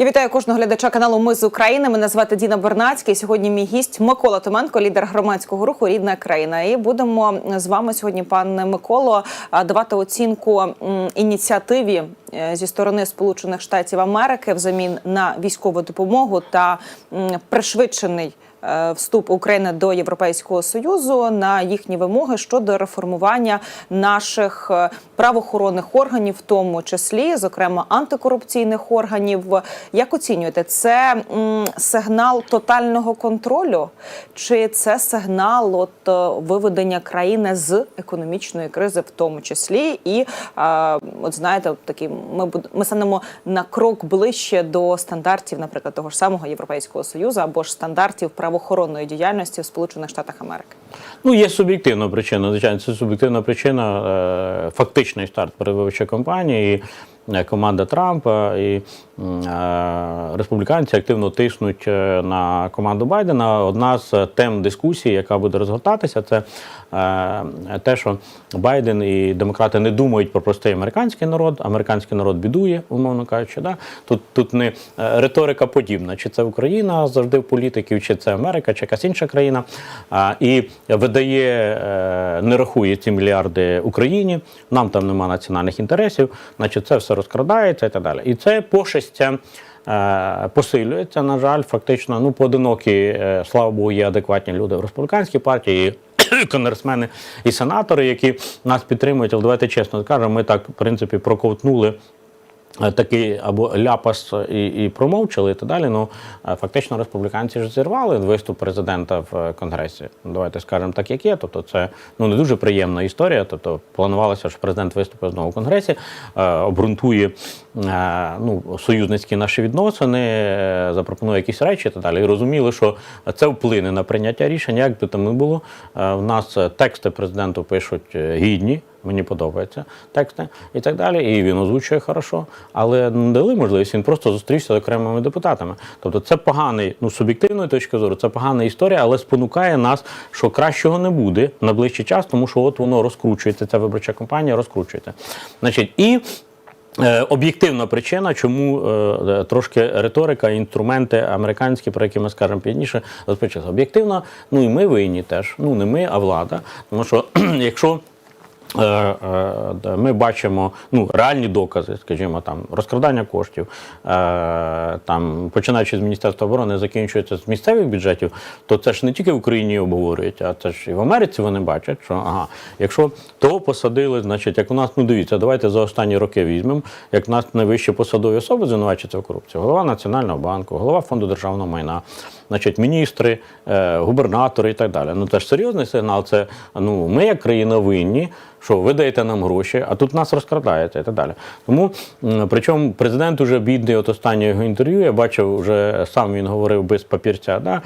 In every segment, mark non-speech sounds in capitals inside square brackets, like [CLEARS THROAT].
Я вітаю кожного глядача каналу Ми з України. Мене звати Діна Бернацький. Сьогодні мій гість Микола Томенко, лідер громадського руху Рідна країна. І будемо з вами сьогодні, пане Миколо, давати оцінку ініціативі е, зі сторони Сполучених Штатів Америки взамін на військову допомогу та пришвидшений. Е, Вступ України до Європейського союзу на їхні вимоги щодо реформування наших е, правоохоронних органів, в тому числі, зокрема антикорупційних органів. Як оцінюєте, це сигнал тотального контролю, чи це сигнал от е, виведення країни з економічної кризи, в тому числі? І от знаєте, такі ми буд- ми станемо на крок ближче до стандартів, наприклад, того ж самого Європейського союзу або ж стандартів правоохоронної діяльності в Сполучених Штатах Америки. Ну, є суб'єктивна причина. Звичайно, це суб'єктивна причина, е, фактичний старт передвиборчої кампанії. І е, команда Трампа і е, республіканці активно тиснуть на команду Байдена. Одна з тем дискусії, яка буде розгортатися, це те, що Байден і демократи не думають про простий американський народ. Американський народ бідує, умовно кажучи. Да? Тут, тут не е, риторика подібна, чи це Україна завжди в політиків, чи це Америка, чи якась інша країна. І видає, е, не рахує ці мільярди Україні. Нам там нема національних інтересів, значить це все розкрадається і так далі. І це пошестя. е, Посилюється, на жаль, фактично, ну, поодинокі, е, слава Богу, є адекватні люди в республіканській партії, конгресмени і сенатори, які нас підтримують. Але давайте чесно скажемо, ми так, в принципі, проковтнули такий або ляпас і, і промовчали і так далі. Ну е, фактично республіканці ж зірвали виступ президента в е, конгресі. Давайте скажемо так, як є. Тобто, це ну не дуже приємна історія. Тобто, планувалося, що президент виступить знову в конгресі, е, обґрунтує е, ну, союзницькі наші відносини, е, запропонує якісь речі і так далі. І розуміли, що це вплине на прийняття рішень. Як би там не було, е, в нас е, тексти президенту пишуть е, гідні. Мені подобаються тексти і так далі. І він озвучує хорошо, але не дали можливість. Він просто зустрівся з окремими депутатами. Тобто, це поганий, ну суб'єктивної точки зору, це погана історія, але спонукає нас, що кращого не буде на ближчий час, тому що от воно розкручується. Ця виборча кампанія розкручується. Значить, і. Е, Об'єктивна причина, чому е, трошки риторика, інструменти американські, про які ми скажемо пізніше, розпочалися. Об'єктивно, ну і ми винні теж. Ну не ми, а влада. Тому що [CLEARS THROAT] якщо Е, е, Ми бачимо ну, реальні докази, скажімо, там розкрадання коштів, е, там починаючи з Міністерства оборони, закінчується з місцевих бюджетів, то це ж не тільки в Україні обговорюють, а це ж і в Америці вони бачать, що ага, якщо того посадили, значить, як у нас, ну дивіться, давайте за останні роки візьмемо, як у нас найвищі посадові особи звинувачуються в корупції, голова Національного банку, голова фонду державного майна, значить, міністри, е, губернатори і так далі. Ну це ж серйозний сигнал. Це ну ми як країна винні, що ви даєте нам гроші, а тут нас розкрадаєте і так далі. Тому причому президент уже бідний от останнього його інтерв'ю. Я бачив, вже сам він говорив без папірця. Да?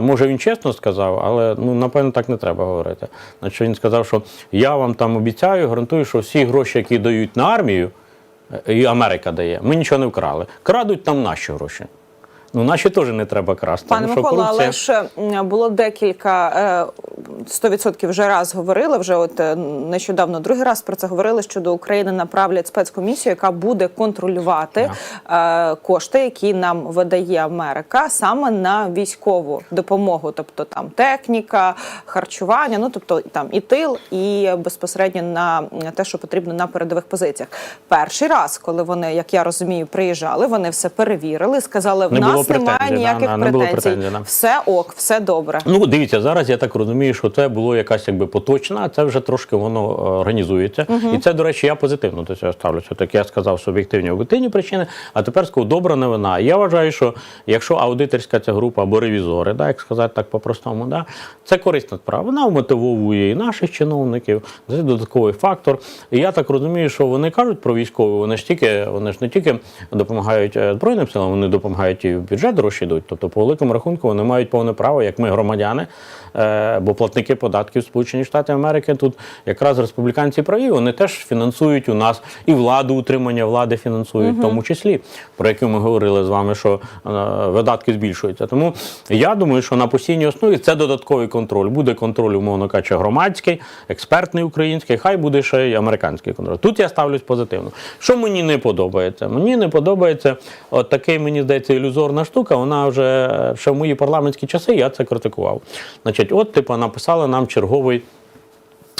Може він чесно сказав, але ну напевно так не треба говорити. Значить, він сказав, що я вам там обіцяю, гарантую, що всі гроші, які дають на армію, е, і Америка дає, ми нічого не вкрали. Крадуть там наші гроші. Ну, наші теж не треба красти. Пане Микола, корупція- але ж було декілька е, 100% вже раз говорили. Вже от е, нещодавно другий раз про це говорили. що до України направлять спецкомісію, яка буде контролювати е, кошти, які нам видає Америка, саме на військову допомогу, тобто там техніка, харчування, ну тобто там і тил, і безпосередньо на те, що потрібно на передових позиціях. Перший раз, коли вони, як я розумію, приїжджали, вони все перевірили, сказали, в Не було немає претензій, ніяких да, не було претензій. да. Все ок, все добре. Ну, дивіться, зараз я так розумію, що це було якась якби поточна, а це вже трошки воно е, організується. І це, до речі, я позитивно до цього ставлюся. Так я сказав суб'єктивні об'єктивні причини, а тепер скажу, добра новина. Я вважаю, що якщо аудиторська ця група або ревізори, да, як сказати так по-простому, да, це корисна справа. Вона вмотивовує і наших чиновників, це додатковий фактор. І я так розумію, що вони кажуть про військові, вони ж тільки, вони ж не тільки допомагають е, Збройним силам, вони допомагають і в бюджет гроші йдуть. Тобто, по великому рахунку, вони мають повне право, як ми громадяни, бо платники податків Сполучені Штати Америки тут якраз республіканці праві, вони теж фінансують у нас і владу, утримання влади фінансують, в тому числі, про яке ми говорили з вами, що е, видатки збільшуються. Тому я думаю, що на постійній основі це додатковий контроль. Буде контроль, умовно кажучи, громадський, експертний український, хай буде ще й американський контроль. Тут я ставлюсь позитивно. Що мені не подобається? Мені не подобається от такий, мені здається, ілюзорна штука. Вона вже е, ще в мої парламентські часи я це критикував. Значить, от, типу, написали нам черговий.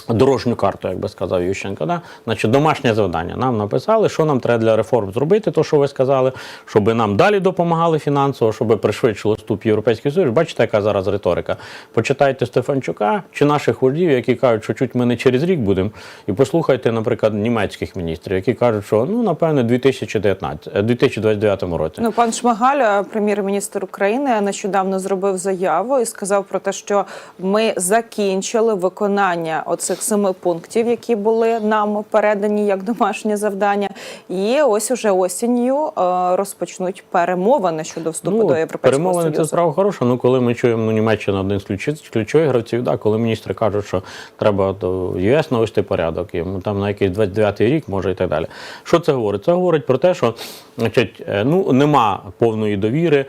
Дорожню карту, як би сказав Ющенко, да? значить, домашнє завдання. Нам написали, що нам треба для реформ зробити, то що ви сказали, щоб нам далі допомагали фінансово, щоб пришвидшили вступ Європейський Союз. Бачите, яка зараз риторика. Почитайте Стефанчука чи наших вождів, які кажуть, що чуть ми не через рік будемо. І послухайте, наприклад, німецьких міністрів, які кажуть, що ну напевне 2019, е, 2029 році. Ну, пан Шмигаль, е, прем'єр-міністр України, нещодавно зробив заяву і сказав про те, що ми закінчили виконання оцих семи пунктів, які були нам передані як домашнє завдання. І ось уже осінню е, розпочнуть перемовини щодо вступу до європейського перемовини союзу. це справа хороша. Ну коли ми чуємо ну, Німеччина один з ключ- ключових гравців, да, коли міністри кажуть, що треба до ЄС навести порядок, і ну, там на якийсь 29-й рік може і так далі. Що це говорить? Це говорить про те, що значить, е, ну, нема повної довіри е,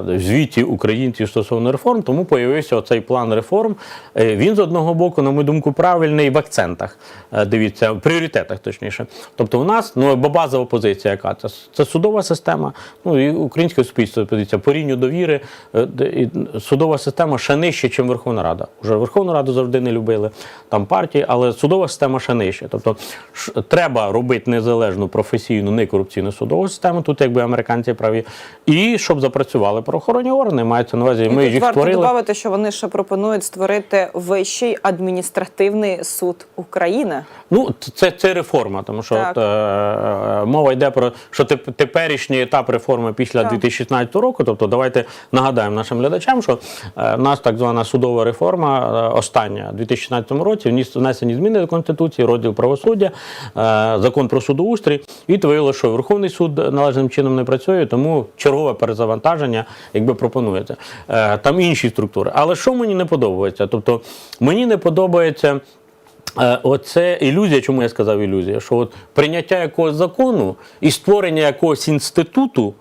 в звіті українців стосовно реформ, тому появився оцей план реформ. Е, Він з одного боку, на мою думку, правильний в акцентах. Дивіться, в пріоритетах, точніше. Тобто, у нас ну базова позиція, яка це, це судова система. Ну і українське суспільство позиція по рівню довіри. Судова система ще нижче, ніж Верховна Рада. Уже Верховну Раду завжди не любили там партії, але судова система ще нижче. Тобто треба робити незалежну професійну, некорупційну судову систему. Тут якби американці праві, і щоб запрацювали правоохоронні органи. Мається на увазі. І Ми тут їх варто створили. додати, що вони ще пропонують створити вищий адміністративний суд України. Ну, це, це реформа, тому що Так. от, е, е, мова йде про що теперішній етап реформи після Так. 2016 року. Тобто, давайте нагадаємо нашим глядачам, що е, нас так звана судова реформа е, остання у 2016 році вніс внесені зміни до конституції, розділ правосуддя, е, закон про судоустрій, і виявилося, що Верховний суд належним чином не працює, тому чергове перезавантаження, якби пропонується. Е, там інші структури. Але що мені не подобається? Тобто мені не подобається. Е, Оце ілюзія, чому я сказав ілюзія? Що от прийняття якогось закону і створення якогось інституту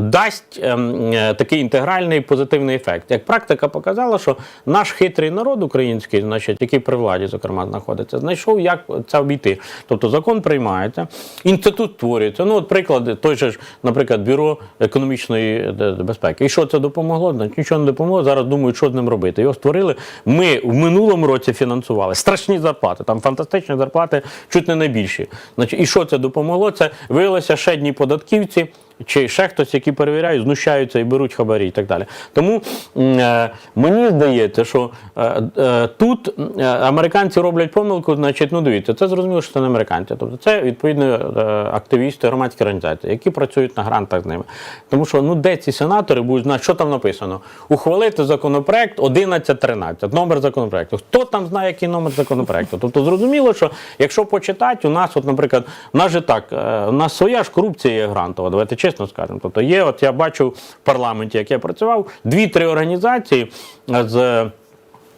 дасть ем, е, такий інтегральний позитивний ефект. Як практика показала, що наш хитрий народ український, значить, який при владі, зокрема, знаходиться, знайшов, як це обійти. Тобто закон приймається, інститут створюється. Ну, от приклади, той же ж, наприклад, бюро економічної е, безпеки. І що це допомогло? Значить, нічого не допомогло. Зараз думають, що з ним робити. Його створили. Ми в минулому році фінансували страшні зарплати, там фантастичні зарплати, чуть не найбільші. Значить, і що це допомогло? Це виявилося ще одні податківці. Чи ще хтось, які перевіряють, знущаються і беруть хабарі і так далі. Тому е, мені здається, що е, е, тут е, американці роблять помилку, значить, ну дивіться, це зрозуміло, що це не американці. Тобто це відповідно е, активісти, громадські організації, які працюють на грантах з ними. Тому що ну де ці сенатори будуть знати, що там написано? Ухвалити законопроект 1113, номер законопроекту. Хто там знає, який номер законопроекту? Тобто зрозуміло, що якщо почитати, у нас, от, наприклад, у нас же так, е, у нас своя ж корупція є грантова, давайте чесно скажемо. Тобто є, от я бачу в парламенті, як я працював, дві-три організації з.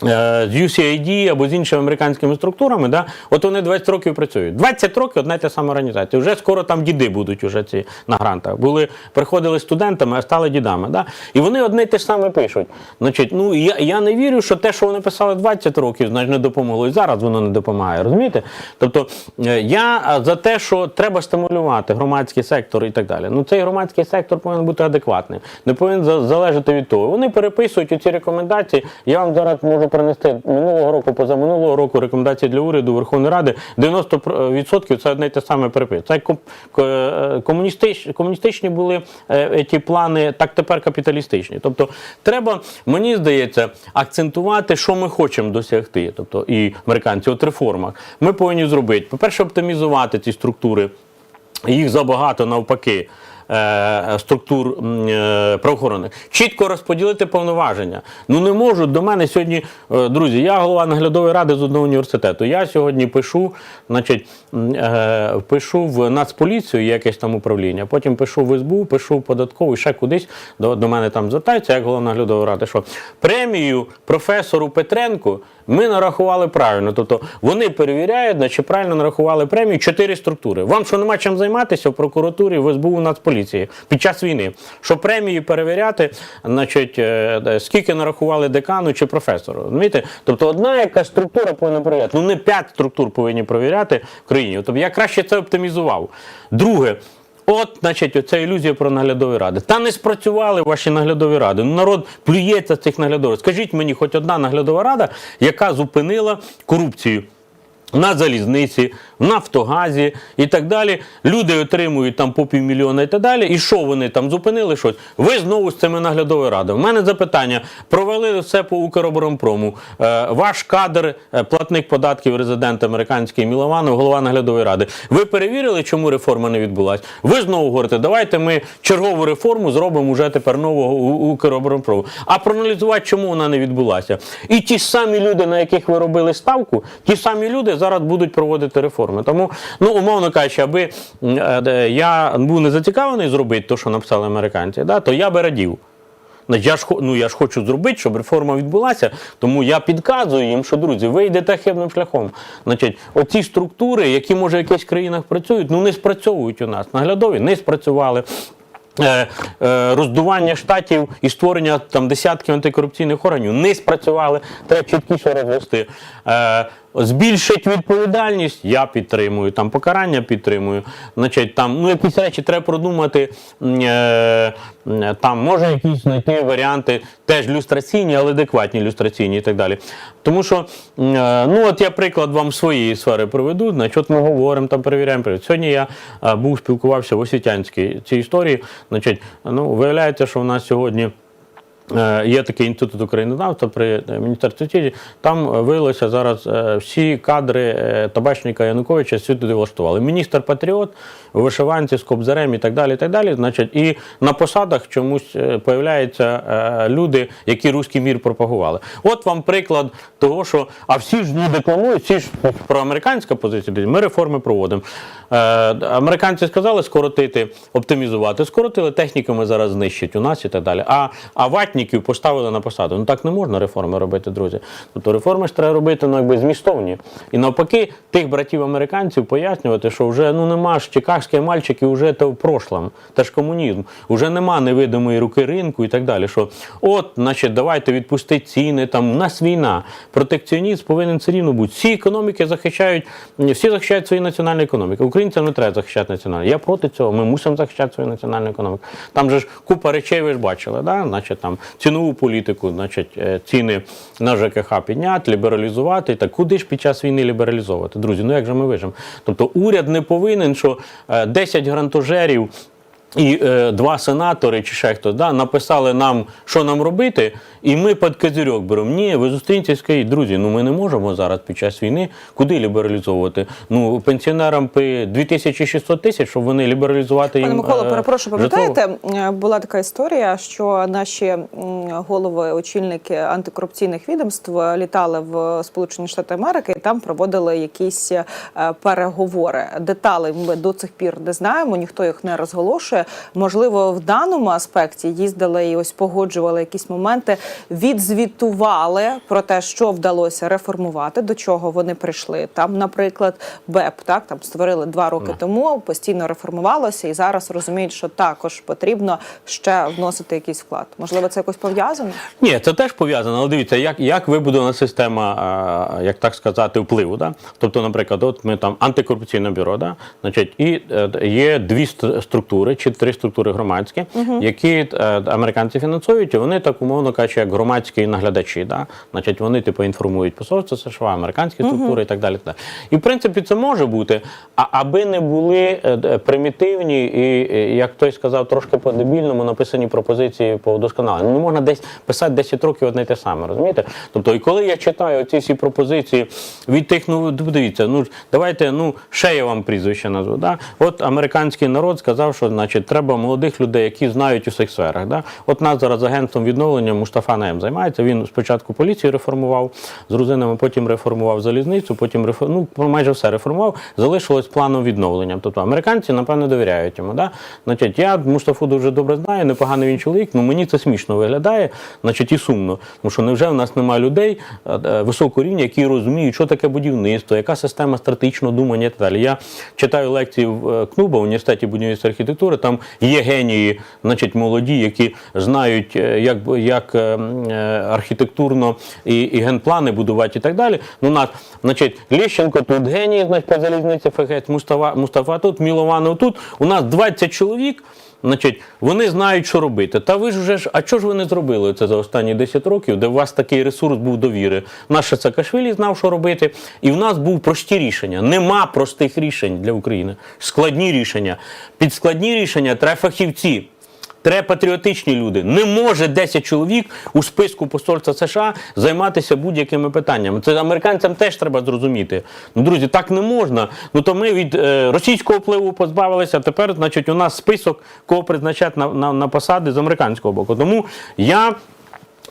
Е, З USAID або з іншими американськими структурами, да, от вони 20 років працюють. 20 років одна й та сама організація. Вже скоро там діди будуть уже ці на грантах. Були, приходили студентами, а стали дідами. Да? І вони одне й те ж саме пишуть. Значить, ну я, я не вірю, що те, що вони писали 20 років, значить не допомогло. І зараз воно не допомагає. Розумієте? Тобто е, я е, за те, що треба стимулювати громадський сектор і так далі. Ну цей громадський сектор повинен бути адекватним, не повинен залежати від того. Вони переписують ці рекомендації. Я вам зараз можу принести минулого року, позаминулого року рекомендації для уряду Верховної Ради. 90% це одне й те саме перепис. Це е, комуністич, комуністичні були е, ті плани, так тепер капіталістичні. Тобто, треба, мені здається, акцентувати, що ми хочемо досягти. Тобто, і американці, от реформах. Ми повинні зробити, по-перше, оптимізувати ці структури їх забагато навпаки. Е, структур е, правоохоронних. Чітко розподілити повноваження. Ну не можуть до мене сьогодні, е, друзі, я голова наглядової ради з одного університету. Я сьогодні пишу, значить, пишу в Нацполіцію, якесь там управління, потім пишу в СБУ, пишу в податкову ще кудись до, до мене там звертаються, як голова наглядової ради, що премію професору Петренку ми нарахували правильно. Тобто вони перевіряють, значить правильно нарахували премію чотири структури. Вам що нема чим займатися в прокуратурі, в СБУ, Нацполіції під час війни? Що премії перевіряти, значить, е, е, скільки нарахували декану чи професору? Розумієте? Тобто одна якась структура повинна перевіряти. Ну не п'ять структур повинні перевіряти в країні. Тобто я краще це оптимізував. Друге. От, значить, оця ілюзія про наглядові ради. Та не спрацювали ваші наглядові ради. Ну, народ плюється з цих наглядових. Скажіть мені, хоч одна наглядова рада, яка зупинила корупцію. На залізниці, в Нафтогазі і так далі. Люди отримують там по півмільйона і так далі. І що вони там зупинили щось? Ви знову з цими наглядовою радою. У мене запитання: провалили все по Укроборонпрому. Е, ваш кадр, е, платник податків, резидент американський Мілованов, голова наглядової ради. Ви перевірили, чому реформа не відбулася? Ви знову говорите, давайте ми чергову реформу зробимо уже тепер нового Укроборонпрому. А проаналізувати, чому вона не відбулася. І ті самі люди, на яких ви робили ставку, ті самі люди зараз будуть проводити реформи. Тому, ну умовно кажучи, аби е, я був не зацікавлений зробити те, що написали американці, да, то я би радів. Я ж, ну, я ж хочу зробити, щоб реформа відбулася, тому я підказую їм, що друзі, ви йдете хибним шляхом. Значить, оці структури, які може в якихось країнах працюють, ну не спрацьовують у нас. Наглядові не спрацювали. Е, е, роздування штатів і створення там десятків антикорупційних органів не спрацювали. Треба чіткіше розвести. Е, збільшить відповідальність, я підтримую. Там покарання підтримую. Значить, там ну якісь речі треба продумати. Е, там може якісь знайти варіанти, теж люстраційні, але адекватні люстраційні і так далі. Тому що, е, ну от я приклад вам своєї сфери приведу. Значить, ми говоримо там, перевіряємо. перевіряємо. Сьогодні я е, був спілкувався в освітянській цій історії. Значить, ну виявляється, що в нас сьогодні. Е, Є такий інститут українодавства при е, міністерстві освіти. Там е, виявилося зараз всі кадри табачника Януковича всі туди влаштували. Міністр Патріот, вишиванці з кобзарем і так далі. І так далі. Значить, і на посадах чомусь появляються люди, які руський мір пропагували. От вам приклад того, що а всі ж не декламують, всі ж про американська позиція. Ми реформи проводимо. Американці сказали скоротити, оптимізувати. Скоротили техніками зараз знищать у нас і так далі. А, а ватників поставили на посаду. Ну так не можна реформи робити, друзі. Тобто реформи ж треба робити ну, якби змістовні. І навпаки, тих братів американців пояснювати, що вже ну нема ж чикагські мальчики, вже то в прошлом. Це ж комунізм. Уже нема невидимої руки ринку і так далі. Що от, значить, давайте відпустити ціни. Там у нас війна. Протекціонізм повинен все рівно бути. Всі економіки захищають, всі захищають свої національні економіки. Українцям не треба захищати національну. Я проти цього. Ми мусимо захищати свою національну економіку. Там же ж купа речей, ви ж бачили, да? значить, там цінову політику, значить, е, ціни на ЖКХ підняти, лібералізувати. Так куди ж під час війни лібералізовувати? Друзі, ну як же ми вижимо? Тобто уряд не повинен, що е, 10 грантожерів. І е, два сенатори чи ще хтось да, написали нам, що нам робити, і ми під козирьок беремо. Ні, ви зустріньтеся і скажіть, друзі, ну ми не можемо зараз під час війни куди лібералізовувати. Ну, пенсіонерам по 2600 тисяч, щоб вони лібералізувати їм. Пане Микола, е, перепрошую, пам'ятаєте, е, була така історія, що наші голови, очільники антикорупційних відомств літали в Сполучені Штати Америки і там проводили якісь е, переговори. Деталей ми до цих пір не знаємо, ніхто їх не розголошує. Можливо, в даному аспекті їздили і ось погоджували якісь моменти, відзвітували про те, що вдалося реформувати, до чого вони прийшли. Там, наприклад, БЕП, так там створили два роки тому, постійно реформувалося, і зараз розуміють, що також потрібно ще вносити якийсь вклад. Можливо, це якось пов'язано? Ні, це теж пов'язано, але дивіться, як, як вибудована система, як так сказати, впливу. Да? Тобто, наприклад, от ми там антикорупційне бюро, да? значить, і е, є дві ст- структури чи три структури громадські, які е, американці фінансують, і вони так умовно кажучи, як громадські наглядачі. Да? Значить, вони типу інформують посольство США, американські структури і так далі. так. І в принципі це може бути, а аби не були е, примітивні і, як хтось сказав, трошки по-дебільному написані пропозиції по вдосконаленню. Ну, можна десь писати 10 років одне й те саме, розумієте? Тобто, і коли я читаю ці всі пропозиції від тих, ну дивіться, ну давайте, ну ще я вам прізвище назву. Да? От американський народ сказав, що значить. Значить, треба молодих людей, які знають у цих сферах. Да? От нас зараз агентом відновлення Мустафа Наєм займається. Він спочатку поліцію реформував з грузинами, потім реформував залізницю, потім рефор... ну, майже все реформував. Залишилось планом відновлення. Тобто американці, напевно, довіряють йому. Да? Значить, я Мустафу дуже добре знаю, непоганий він чоловік, ну мені це смішно виглядає, значить, і сумно. Тому що невже в нас немає людей е, е, високого рівня, які розуміють, що таке будівництво, яка система стратегічного думання і так далі. Я читаю лекції в е, КНУБа, університеті будівництва архітектури, там є генії, значить, молоді, які знають, е, як, як е, е, архітектурно і, і генплани будувати і так далі. Ну, нас, значить, Лещенко тут генії, значить, по залізниці ФГС, Мустафа, Мустафа тут, Мілованов тут. У нас 20 чоловік. Значить, вони знають, що робити. Та ви ж вже ж, а чого ж ви не зробили це за останні 10 років, де у вас такий ресурс був довіри? Наш Саакашвілі знав, що робити, і в нас був прості рішення. Нема простих рішень для України. Складні рішення. Під складні рішення треба фахівці. Треба патріотичні люди. Не може 10 чоловік у списку посольства США займатися будь-якими питаннями. Це американцям теж треба зрозуміти. Ну, друзі, так не можна. Ну то ми від е, російського впливу позбавилися. а Тепер, значить, у нас список кого призначати на, на, на посади з американського боку. Тому я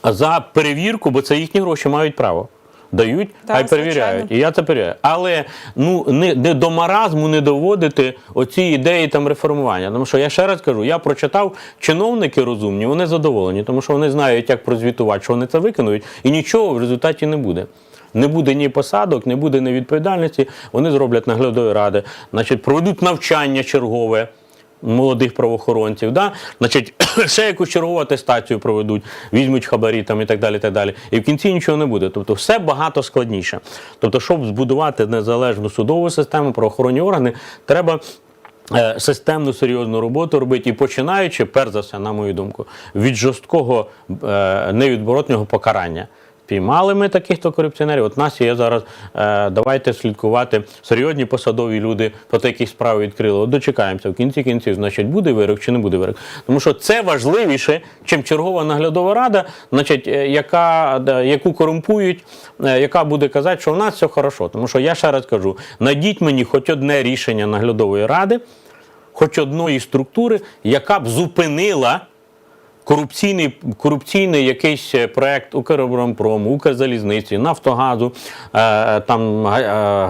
за перевірку, бо це їхні гроші мають право. Дають, Так, хай перевіряють. звичайно. І я це перевіряю. Але ну не, не до маразму не доводити оці ідеї там реформування. Тому що я ще раз кажу, я прочитав чиновники розумні, вони задоволені, тому що вони знають, як прозвітувати, що вони це виконують, і нічого в результаті не буде. Не буде ні посадок, не буде ні відповідальності. Вони зроблять наглядові ради, значить, проведуть навчання чергове молодих правоохоронців, да? значить, [CLEARS THROAT] ще якусь чергову атестацію проведуть, візьмуть хабарі там і так далі. так далі. І в кінці нічого не буде. Тобто все багато складніше. Тобто, щоб збудувати незалежну судову систему, правоохоронні органи, треба. е, Системну серйозну роботу робити і починаючи, перш за все, на мою думку, від жорсткого е, невідворотнього покарання. Піймали ми таких то корупціонерів. От нас є зараз. Е, давайте слідкувати серйозні посадові люди, про те, які справи відкрили. От дочекаємося в кінці кінців, значить, буде вирок чи не буде вирок. Тому що це важливіше, чим чергова наглядова рада, значить, е, яка, яку корумпують, е, яка буде казати, що в нас все хорошо. Тому що я ще раз кажу: найдіть мені хоч одне рішення наглядової ради, хоч одної структури, яка б зупинила корупційний, корупційний якийсь е, проект Укроборонпрому, Укрзалізниці, Нафтогазу, е, там е,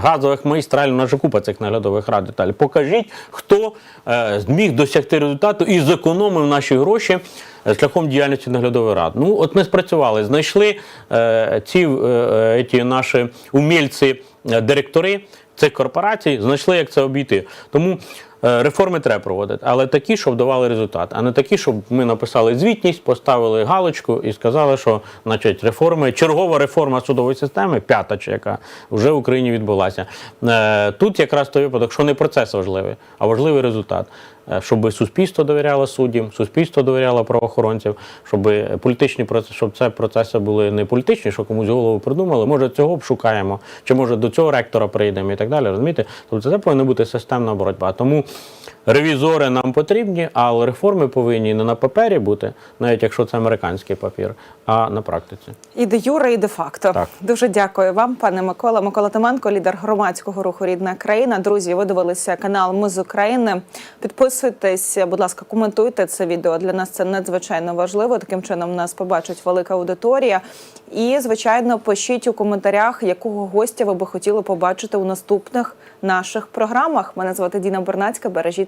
газових нас же купа цих наглядових рад деталі. Покажіть, хто е, зміг досягти результату і зекономив наші гроші е, шляхом діяльності наглядових рад. Ну, от ми спрацювали, знайшли е, ці е, ті наші умільці, директори цих корпорацій, знайшли, як це обійти. Тому Реформи треба проводити, але такі, щоб давали результат, а не такі, щоб ми написали звітність, поставили галочку і сказали, що значить, реформи, чергова реформа судової системи, п'ята чи яка вже в Україні відбулася. Е, Тут якраз той випадок, що не процес важливий, а важливий результат. Е, Щоб суспільство довіряло суддям, суспільство довіряло правоохоронцям, щоб політичні процеси, щоб це процеси були не політичні, що комусь голову придумали. Може, цього б шукаємо, чи може до цього ректора прийдемо і так далі. Розумієте? Тобто це повинна бути системна боротьба. Тому ревізори нам потрібні, але реформи повинні не на папері бути, навіть якщо це американський папір, а на практиці. І де юре, і де факто. Так. Дуже дякую вам, пане Микола. Микола Томенко, лідер громадського руху Рідна країна. Друзі, ви дивилися канал Ми з України. Підписуйтесь, будь ласка, коментуйте це відео. Для нас це надзвичайно важливо. Таким чином нас побачить велика аудиторія. І, звичайно, пишіть у коментарях, якого гостя ви би хотіли побачити у наступних наших програмах. Мене звати Діна Бернацька. Бережіть